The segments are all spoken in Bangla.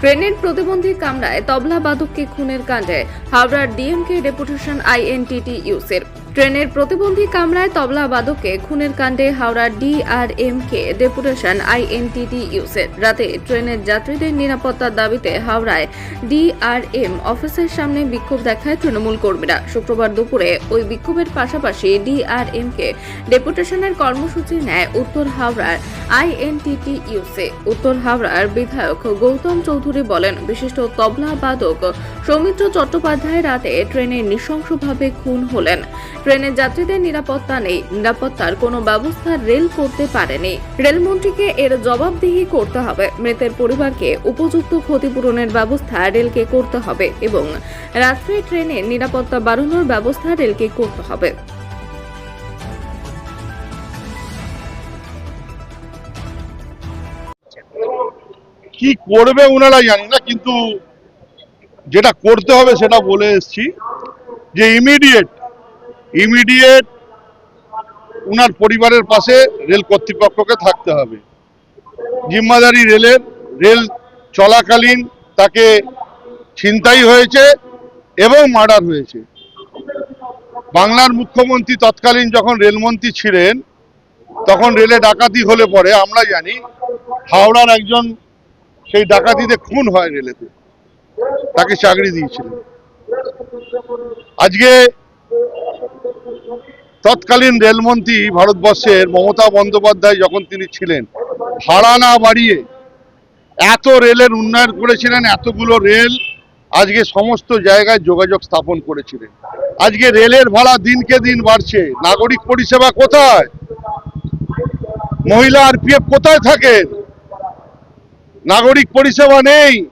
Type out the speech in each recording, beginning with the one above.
ট্রেনের প্রতিবন্ধী কামরায় তবলা বাদককে খুনের কাণ্ডে হাওড়ার ডিএমকে ডেপুটেশন আইএনটিটি ইউসের। ট্রেনের প্রতিবন্ধী কামরায় তবলা বাদককে খুনের কাণ্ডে হাওড়ার ডিআরএমকে ডেপুটেশন আইএনটিটি ইউসের রাতে ট্রেনের যাত্রীদের নিরাপত্তার দাবিতে হাওড়ায় ডিআরএম অফিসের সামনে বিক্ষোভ দেখায় তৃণমূল কর্মীরা। শুক্রবার দুপুরে ওই বিক্ষোভের পাশাপাশি ডিআরএমকে ডেপুটেশনের কর্মসূচি নেয় উত্তর হাওড়ার আইএনটিটি ইউসে উত্তর হাওড়ার বিধায়ক গৌতম চৌধুরী বলেন, বিশিষ্ট তবলা বাদক সৌমিত্র চট্টোপাধ্যায় রাতে ট্রেনে নৃশংসভাবে খুন হলেন। ট্রেনের যাত্রীদের নিরাপত্তা নেই। নিরাপত্তার কোনো ব্যবস্থা রেল করতে পারেনি। রেলমন্ত্রীকে এর জবাবদিহি করতে হবে। মৃতের পরিবারকে উপযুক্ত ক্ষতিপূরণের ব্যবস্থা রেলকে করতে হবে এবং রাত্রে ট্রেনের নিরাপত্তা বাড়ানোর ব্যবস্থা রেলকে করতে হবে। কি করবে ওনারা জানি না, কিন্তু যেটা করতে হবে সেটা বলে এসছি যে ইমিডিয়েট ইমিডিয়েট উনার পরিবারের পাশে রেল কর্তৃপক্ষকে থাকতে হবে। জিম্মাদারি রেলের, রেল চলাকালীন তাকে ছিনতাই হয়েছে এবং মার্ডার হয়েছে। বাংলার মুখ্যমন্ত্রী তৎকালীন যখন রেলমন্ত্রী ছিলেন, তখন রেলে ডাকাতি হলে পরে, আমরা জানি, হাওড়ার একজন সেই ডাকাতিতে খুন হয় রেলেতে। তাকে চাকরি দিয়েছিলেন। আজকে তৎকালীন রেলমন্ত্রী ভারতবর্ষের মমতা বন্দ্যোপাধ্যায় যখন তিনি ছিলেন, ভাড়া না বাড়িয়ে এত রেলের উন্নয়ন করেছিলেন, এতগুলো রেল আজকে সমস্ত জায়গায় যোগাযোগ স্থাপন করেছিলেন। আজকে রেলের ভাড়া দিনকে দিন বাড়ছে। নাগরিক পরিষেবা কোথায়? মহিলা আরপিএফ কোথায় থাকেন নাগরিক পরিষেবা নেই।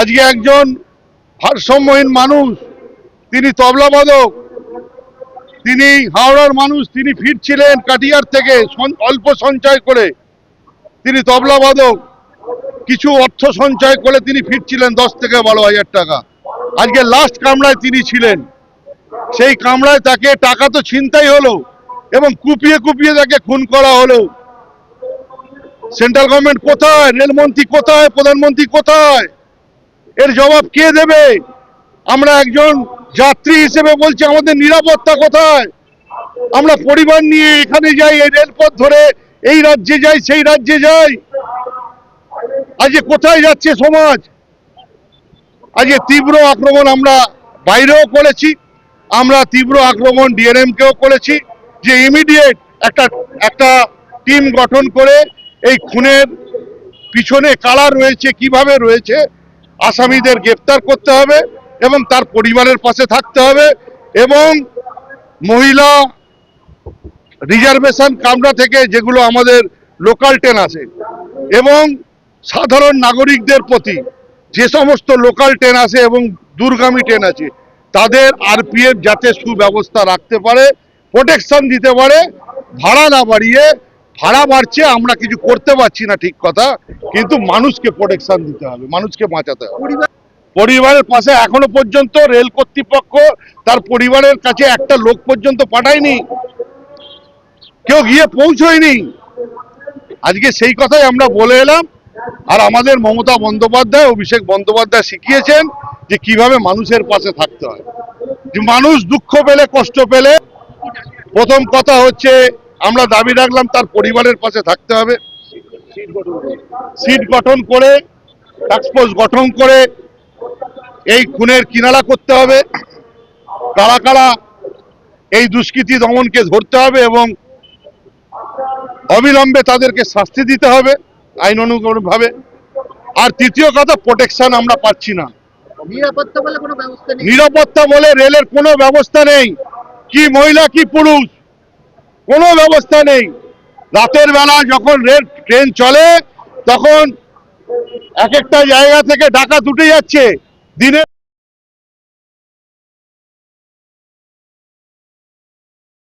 আজকে একজন ভারসাম্যহীন মানুষ, তিনি তবলা তবলাবাদক তিনি হাওড়ার মানুষ, তিনি ফিরছিলেন কাটিয়ার থেকে অল্প সঞ্চয় করে। তিনি তবলা তবলাবাদক কিছু অর্থ সঞ্চয় করে তিনি ফিরছিলেন দশ থেকে বারো হাজার টাকা। আজকে লাস্ট কামরায় তিনি ছিলেন। সেই কামরায় তাকে টাকা তো ছিনতাই হলো এবং কুপিয়ে কুপিয়ে তাকে খুন করা হলো। সেন্ট্রাল গভর্নমেন্ট কোথায়? রেলমন্ত্রী কোথায়? প্রধানমন্ত্রী কোথায়? এর জবাব কে দেবে? আমরা একজন যাত্রী হিসেবে বলছি, আমাদের নিরাপত্তা কোথায়? আমরা পরিবার নিয়ে এখানে যাই, এই রেলপথ ধরে, এই রাজ্যে যাই, সেই রাজ্যে যাই। আজকে কোথায় যাচ্ছে সমাজ? আজকে তীব্র আক্রমণ আমরা বাইরেও করেছি, আমরা তীব্র আক্রমণ ডিএনএম কেও করেছি, যে ইমিডিয়েট একটা একটা টিম গঠন করে এই খুনের পিছনে কারা রয়েছে, কীভাবে রয়েছে, আসামিদের গ্রেপ্তার করতে হবে। এবং তার পরিবারের পাশে থাকতে হবে এবং মহিলা রিজার্ভেশন কামরা থেকে যেগুলো আমাদের লোকাল ট্রেন আছে এবং সাধারণ নাগরিকদের প্রতি যে সমস্ত লোকাল ট্রেন আছে এবং দূরগামী ট্রেন আছে, তাদের আরপিএফ যাতে সুব্যবস্থা রাখতে পারে, প্রোটেকশন দিতে পারে, ভাড়া না বাড়িয়ে ভাড়া বাড়ছে আমরা কিছু করতে পারছি না ঠিক কথা, কিন্তু মানুষকে প্রোটেকশন দিতে হবে, মানুষকে বাঁচাতে হবে। পরিবারের পাশে এখনও পর্যন্ত রেল কর্তৃপক্ষ তার পরিবারের কাছে একটা লোক পর্যন্ত পাঠায়নি। কেউ গিয়ে পৌঁছয়নি। আজকে সেই কথাই আমরা বলে এলাম। আর আমাদের মমতা বন্দ্যোপাধ্যায়, অভিষেক বন্দ্যোপাধ্যায় শিখিয়েছেন যে কীভাবে মানুষের পাশে থাকতে হয়। যে মানুষ দুঃখ পেলে, কষ্ট পেলে, প্রথম কথা হচ্ছে আমরা দাবি রাখলাম তার পরিবারের পাশে থাকতে হবে। সিট গঠন করে টাস্কফোর্স গঠন করে এই খুনের কিনারা করতে হবে। কারা কারা এই দুষ্কৃতি দমনকে ধরতে হবে এবং অবিলম্বে তাদেরকে শাস্তি দিতে হবে আইন অনুগভাবে আর তৃতীয় কথা প্রোটেকশন আমরা পাচ্ছি না। নিরাপত্তা বলে কোনো ব্যবস্থা নেই। নিরাপত্তা বলে রেলের কোনো ব্যবস্থা নেই। কি মহিলা কি পুরুষ কোনো ব্যবস্থা নেই। রাতের বেলা যখন রেল ট্রেন চলে তখন এক একটা জায়গা থেকে ডাকা উঠে যাচ্ছে। দিনে